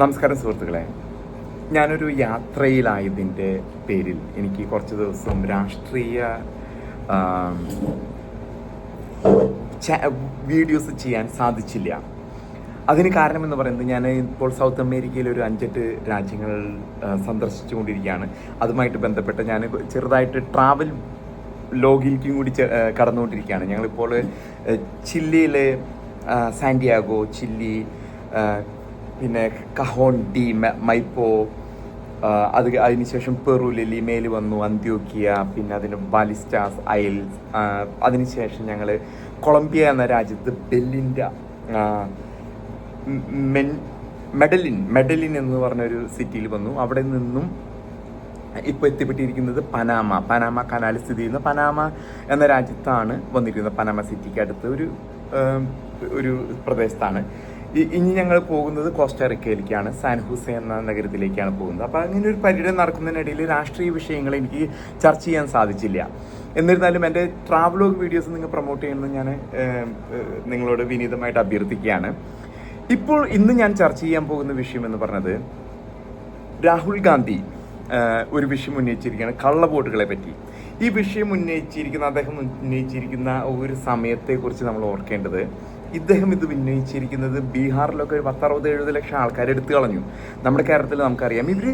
നമസ്കാരം സുഹൃത്തുക്കളെ. ഞാനൊരു യാത്രയിലായതിന്റെ പേരിൽ എനിക്ക് കുറച്ച് ദിവസം രാഷ്ട്രീയ വീഡിയോസ് ചെയ്യാൻ സാധിച്ചില്ല. അതിന് കാരണമെന്ന് പറയുന്നത് ഞാൻ ഇപ്പോൾ സൗത്ത് അമേരിക്കയിൽ ഒരു അഞ്ചെട്ട് രാജ്യങ്ങൾ സന്ദർശിച്ചു കൊണ്ടിരിക്കുകയാണ് അതുമായിട്ട് ബന്ധപ്പെട്ട് ഞാൻ ചെറുതായിട്ട് ട്രാവൽ ലോഗിലേക്കും കൂടി കടന്നുകൊണ്ടിരിക്കുകയാണ്. ഞങ്ങളിപ്പോൾ ചില്ലിയിലെ സാൻഡിയാഗോ ചില്ലി പിന്നെ കഹോൺ ഡി മൈപ്പോ അത് അതിനുശേഷം പെറുവിൽ ലിമയിൽ വന്നു അന്ത്യോക്കിയ പിന്നെ അതിന് ബാലിസ്റ്റാസ് ഐൽസ് അതിനുശേഷം ഞങ്ങൾ കൊളംബിയ എന്ന രാജ്യത്ത് ബെല്ലിന്റെ മെൻ മെഡലിൻ മെഡലിൻ എന്ന് പറഞ്ഞൊരു സിറ്റിയിൽ വന്നു. അവിടെ നിന്നും ഇപ്പോൾ എത്തിപ്പെട്ടിരിക്കുന്നത് പനാമ പനാമ കനാൽ സ്ഥിതി ചെയ്യുന്ന പനാമ എന്ന രാജ്യത്താണ് വന്നിരിക്കുന്നത്. പനാമ സിറ്റിക്ക് അടുത്ത് ഒരു ഒരു പ്രദേശത്താണ്. ഇനി ഞങ്ങൾ പോകുന്നത് കോസ്റ്റാറിക്കയിലേക്കാണ് സാൻ ഹുസൈൻ എന്ന നഗരത്തിലേക്കാണ് പോകുന്നത്. അപ്പോൾ അങ്ങനെ ഒരു പര്യടനം നടക്കുന്നതിനിടയിൽ രാഷ്ട്രീയ വിഷയങ്ങൾ എനിക്ക് ചർച്ച ചെയ്യാൻ സാധിച്ചില്ല. എന്നിരുന്നാലും എന്റെ ട്രാവലോഗ് വീഡിയോസ് നിങ്ങൾ പ്രൊമോട്ട് ചെയ്യണമെന്ന് ഞാൻ നിങ്ങളോട് വിനീതമായിട്ട് അഭ്യർത്ഥിക്കുകയാണ്. ഇപ്പോൾ ഇന്ന് ഞാൻ ചർച്ച ചെയ്യാൻ പോകുന്ന വിഷയം എന്ന് പറഞ്ഞത് രാഹുൽ ഗാന്ധി ഒരു വിഷയം ഉന്നയിച്ചിരിക്കുകയാണ് കള്ളവോട്ടുകളെ പറ്റി. ഈ വിഷയം ഉന്നയിച്ചിരിക്കുന്ന അദ്ദേഹം ഉന്നയിച്ചിരിക്കുന്ന ഒരു സമയത്തെക്കുറിച്ച് നമ്മൾ ഓർക്കേണ്ടത് ഇദ്ദേഹം ഇത് ഉന്നയിച്ചിരിക്കുന്നത് ബീഹാറിലൊക്കെ ഒരു പത്തറുപത് എഴുപത് ലക്ഷം ആൾക്കാർ എടുത്തു കളഞ്ഞു. നമ്മുടെ കേരളത്തിൽ നമുക്കറിയാം. ഇവർ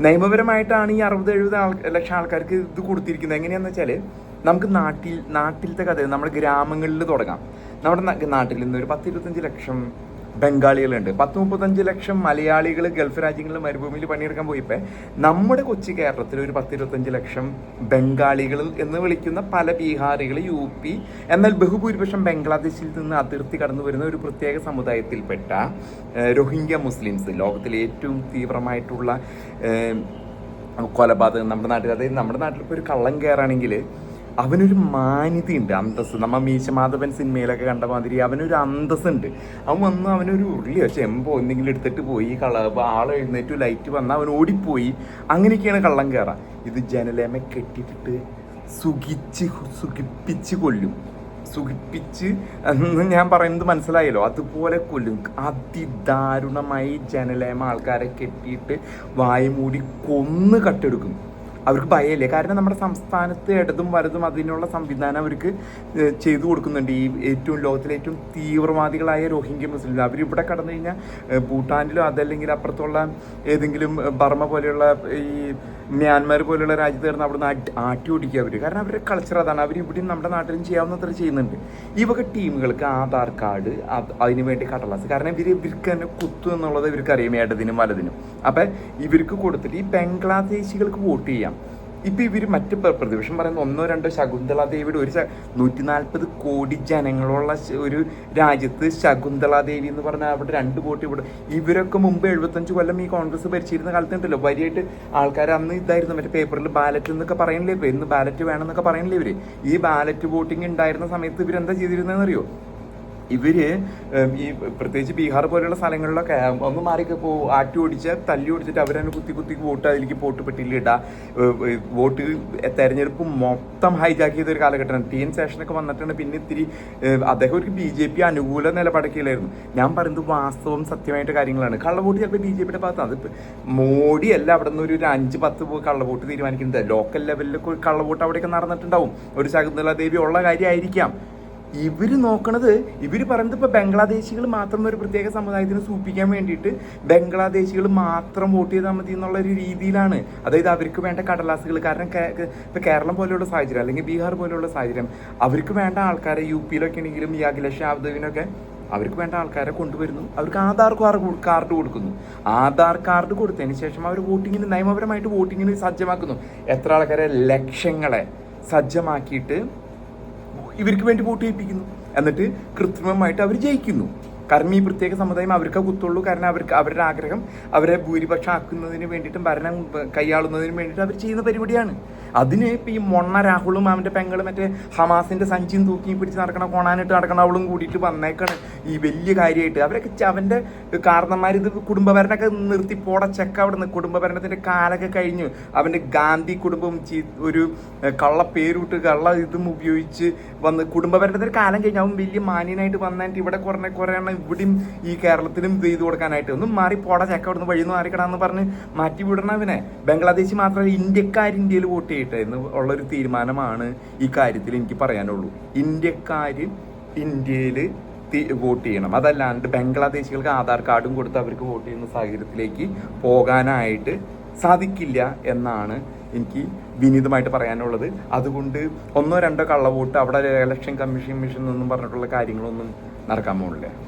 നിയമപരമായിട്ടാണ് ഈ അറുപത് എഴുപത് ആൾ ലക്ഷം ആൾക്കാർക്ക് ഇത് കൊടുത്തിരിക്കുന്നത്. എങ്ങനെയാണെന്ന് വെച്ചാൽ നമുക്ക് നാട്ടിൽ നാട്ടിലത്തെ കഥ നമ്മുടെ ഗ്രാമങ്ങളിൽ തുടങ്ങാം. നമ്മുടെ നാട്ടിൽ നിന്ന് ഒരു പത്ത് ഇരുപത്തഞ്ച് ലക്ഷം ബംഗാളികളുണ്ട്. പത്ത് മുപ്പത്തഞ്ച് ലക്ഷം മലയാളികൾ ഗൾഫ് രാജ്യങ്ങളിൽ മരുഭൂമിയിൽ പണിയെടുക്കാൻ പോയപ്പോൾ നമ്മുടെ കൊച്ചി കേരളത്തിൽ ഒരു പത്തിരുപത്തഞ്ച് ലക്ഷം ബംഗാളികൾ എന്ന് വിളിക്കുന്ന പല ബീഹാറികൾ യു പി എന്നാൽ ബഹുഭൂരിപക്ഷം ബംഗ്ലാദേശിൽ നിന്ന് അതിർത്തി കടന്നു വരുന്ന ഒരു പ്രത്യേക സമുദായത്തിൽപ്പെട്ട റോഹിംഗ്യ മുസ്ലിംസ്. ലോകത്തിലെ ഏറ്റവും തീവ്രമായിട്ടുള്ള കൊലപാതകം നമ്മുടെ നാട്ടിൽ അതായത് നമ്മുടെ നാട്ടിൽ ഇപ്പോൾ ഒരു കള്ളം കയറാണെങ്കിൽ അവനൊരു മാന്യതയുണ്ട് അന്തസ് നമ്മ മീശമാധവൻ സിനിമയിലൊക്കെ കണ്ട മാതിരി അവനൊരു അന്തസ്സുണ്ട്. അവൻ വന്ന് അവനൊരു ഉള്ളിയോ ചെമ്പോ എന്തെങ്കിലും എടുത്തിട്ട് പോയി കള ആൾ എഴുന്നേറ്റ് ലൈറ്റ് വന്ന് അവൻ ഓടിപ്പോയി. അങ്ങനെയൊക്കെയാണ് കള്ളം കയറാം ഇത് ജനലേമ കെട്ടിയിട്ടിട്ട് സുഖിച്ച് സുഖിപ്പിച്ച് കൊല്ലും. സുഖിപ്പിച്ച് എന്ന് ഞാൻ പറയുന്നത് മനസ്സിലായല്ലോ? അതുപോലെ കൊല്ലും. അതിദാരുണമായി ജനലേമ ആൾക്കാരെ കെട്ടിയിട്ട് വായുമൂടി കൊന്ന് കട്ടെടുക്കും. അവർക്ക് ഭയമില്ല? കാരണം നമ്മുടെ സംസ്ഥാനത്ത് ഇടതും വലതും അതിനുള്ള സംവിധാനം അവർക്ക് ചെയ്തു കൊടുക്കുന്നുണ്ട്. ഈ ഏറ്റവും ലോകത്തിലെ ഏറ്റവും തീവ്രവാദികളായ റോഹിംഗ്യ മുസ്ലിം അവരിവിടെ കടന്നു കഴിഞ്ഞാൽ ഭൂട്ടാനിലോ അതല്ലെങ്കിൽ അപ്പുറത്തുള്ള ഏതെങ്കിലും ബർമ്മ പോലെയുള്ള ഈ മ്യാൻമാർ പോലെയുള്ള രാജ്യത്ത് കയറുന്ന അവിടുന്ന് ആട്ടി ആട്ടി ഓടിക്കുക അവർ കാരണം അവരുടെ കൾച്ചർ അതാണ്. അവർ ഇവിടെയും നമ്മുടെ നാട്ടിലും ചെയ്യാവുന്നത്ര ചെയ്യുന്നുണ്ട്. ഈ വക ടീമുകൾക്ക് ആധാർ കാർഡ് അത് അതിന് വേണ്ടി കടലാസ്. കാരണം ഇവർ ഇവർക്ക് തന്നെ കുത്തു എന്നുള്ളത് ഇവർക്ക് അറിയാം ഇടതിനും വലതിനും. അപ്പം ഇവർക്ക് കൊടുത്തിട്ട് ഈ ബംഗ്ലാദേശികൾക്ക് വോട്ട് ചെയ്യാം. ഇപ്പം ഇവർ മറ്റ് പ്ര- പ്രതിപക്ഷം പറയുന്ന ഒന്നോ രണ്ടോ ശകുന്തള ദേവിയുടെ ഒരു നൂറ്റി നാൽപ്പത് കോടി ജനങ്ങളുള്ള ഒരു രാജ്യത്ത് ശകുന്തള ദേവി എന്ന് പറഞ്ഞാൽ അവിടെ രണ്ട് കോടി ഇവിടെ ഇവരൊക്കെ മുമ്പ് എഴുപത്തഞ്ച് കൊല്ലം ഈ കോൺഗ്രസ് ഭരിച്ചിരുന്ന കാലത്തുണ്ടല്ലോ. വലിയായിട്ട് ആൾക്കാർ അന്ന് ഇതായിരുന്നു. മറ്റേ പേപ്പറിൽ ബാലറ്റ് എന്നൊക്കെ പറയണില്ലേ ഇന്ന് ബാലറ്റ് വേണമെന്നൊക്കെ പറയണില്ലേ ഇവർ? ഈ ബാലറ്റ് വോട്ടിംഗ് ഉണ്ടായിരുന്ന സമയത്ത് ഇവരെന്താ ചെയ്തിരുന്നതെന്ന് ഉം, ഈ പ്രത്യേകിച്ച് ബീഹാർ പോലെയുള്ള സ്ഥലങ്ങളിലൊക്കെ ഒന്ന് മാറി ഇപ്പോൾ ആറ്റി ഓടിച്ച് തല്ലി ഓടിച്ചിട്ട് അവരെന്നെ കുത്തി കുത്തി വോട്ട് അതിലേക്ക് വോട്ട് പെട്ടിയിൽ ഇടാം. വോട്ട് തെരഞ്ഞെടുപ്പ് മൊത്തം ഹൈജാക്ക് ചെയ്ത ഒരു കാലഘട്ടമാണ് ടി എൻ സേഷനൊക്കെ വന്നിട്ടുണ്ട് പിന്നെ ഇത്തിരി അദ്ദേഹം ഒരു ബി ജെ പി അനുകൂല നിലപാടൊക്കെയിലായിരുന്നു. ഞാൻ പറയുന്നത് വാസ്തവം സത്യമായിട്ട് കാര്യങ്ങളാണ്. കള്ളവോട്ട് ചിലപ്പോൾ ബി ജെ പിയുടെ ഭാഗത്താണ്. അത് മോഡി അല്ല അവിടെ നിന്ന് ഒരു അഞ്ച് പത്ത് കള്ളവോട്ട് തീരുമാനിക്കുന്നത് ലോക്കൽ ഒരു കള്ളവോട്ട് അവിടെയൊക്കെ നടന്നിട്ടുണ്ടാവും. ഒരു ശകുന്തള ദേവി ഉള്ള കാര്യമായിരിക്കാം. ഇവർ നോക്കണത് ഇവർ പറയുന്നത് ഇപ്പൊ ബംഗ്ലാദേശികൾ മാത്രം ഒരു പ്രത്യേക സമുദായത്തിന് സൂപ്പിക്കാൻ വേണ്ടിയിട്ട് ബംഗ്ലാദേശികൾ മാത്രം വോട്ട് ചെയ്താൽ മതി എന്നുള്ള ഒരു രീതിയിലാണ്. അതായത് അവർക്ക് വേണ്ട കടലാസുകൾ. കാരണം കേ- കേ- ഇപ്പൊ കേരളം പോലെയുള്ള സാഹചര്യം അല്ലെങ്കിൽ ബീഹാർ പോലെയുള്ള സാഹചര്യം അവർക്ക് വേണ്ട ആൾക്കാരെ യു പിയിലൊക്കെ ആണെങ്കിലും ഈ അഖിലേഷ് യാദവിനൊക്കെ അവർക്ക് വേണ്ട ആൾക്കാരെ കൊണ്ടുവരുന്നു. അവർക്ക് ആധാർ കാർഡ് കൊടുക്കുന്നു. ആധാർ കാർഡ് കൊടുത്തതിന് ശേഷം അവർ വോട്ടിങ്ങിന് നിയമപരമായിട്ട് വോട്ടിങ്ങിന് സജ്ജമാക്കുന്നു. എത്ര ആൾക്കാരെ? ലക്ഷങ്ങളെ സജ്ജമാക്കിയിട്ട് ഇവർക്ക് വേണ്ടി വോട്ട് ചെയ്യിപ്പിക്കുന്നു. എന്നിട്ട് കൃത്രിമമായിട്ട് അവർ ജയിക്കുന്നു. കാരണം ഈ പ്രത്യേക സമുദായം അവർക്ക് കുത്തുള്ളൂ. കാരണം അവർക്ക് അവരുടെ ആഗ്രഹം അവരെ ഭൂരിപക്ഷം ആക്കുന്നതിന് വേണ്ടിയിട്ടും ഭരണം കൈയാളുന്നതിന് വേണ്ടിയിട്ട് അവർ ചെയ്യുന്ന പരിപാടിയാണ്. അതിന് ഇപ്പം ഈ മൊണ്ണ രാഹുലും അവന്റെ പെങ്ങളും മറ്റേ ഹമാസിന്റെ സഞ്ചിയും തൂക്കി പിടിച്ച് നടക്കണ കൊണാനിട്ട് നടക്കണ അവളും കൂടിയിട്ട് വന്നേക്കാണ് ഈ വലിയ കാര്യമായിട്ട് അവരൊക്കെ അവന്റെ കാരണന്മാർ ഇത് കുടുംബഭരണമൊക്കെ നിർത്തി പോട ചെക്ക അവിടെ നിന്ന് കുടുംബഭരണത്തിന്റെ കാലൊക്കെ കഴിഞ്ഞു. അവന്റെ ഗാന്ധി കുടുംബം ഒരു കള്ള പേരുവിട്ട് കള്ള ഇതും ഉപയോഗിച്ച് വന്ന് കുടുംബഭരണത്തിന്റെ കാലം കഴിഞ്ഞ് അവൻ വലിയ മാന്യനായിട്ട് വന്നിട്ട് ഇവിടെ കുറേ കുറേ എണ്ണം ഇവിടെയും ഈ കേരളത്തിലും ഇത് ചെയ്ത് കൊടുക്കാനായിട്ട്. ഒന്നും മാറി പോട ചെക്ക അവിടെ നിന്ന് വഴി മാറിക്കടാന്ന് പറഞ്ഞ് മാറ്റി വിടണം അവനെ. ബംഗ്ലാദേശ് മാത്രമല്ല ഇന്ത്യക്കാർ ഇന്ത്യയിൽ വോട്ട് ചെയ്യട്ടെ എന്ന് ഉള്ളൊരു തീരുമാനമാണ് ഈ കാര്യത്തിൽ എനിക്ക് പറയാനുള്ളൂ. ഇന്ത്യക്കാർ ഇന്ത്യയിൽ വോട്ട് ചെയ്യണം. അതല്ലാണ്ട് ബംഗ്ലാദേശികൾക്ക് ആധാർ കാർഡും കൊടുത്ത് അവർക്ക് വോട്ട് ചെയ്യുന്ന സാഹചര്യത്തിലേക്ക് പോകാനായിട്ട് സാധിക്കില്ല എന്നാണ് എനിക്ക് വിനീതമായിട്ട് പറയാനുള്ളത്. അതുകൊണ്ട് ഒന്നോ രണ്ടോ കള്ളവോട്ട് അവിടെ ഇലക്ഷൻ കമ്മീഷൻ മിഷൻ എന്നും പറഞ്ഞിട്ടുള്ള കാര്യങ്ങളൊന്നും നടക്കാൻ പോകുന്നില്ല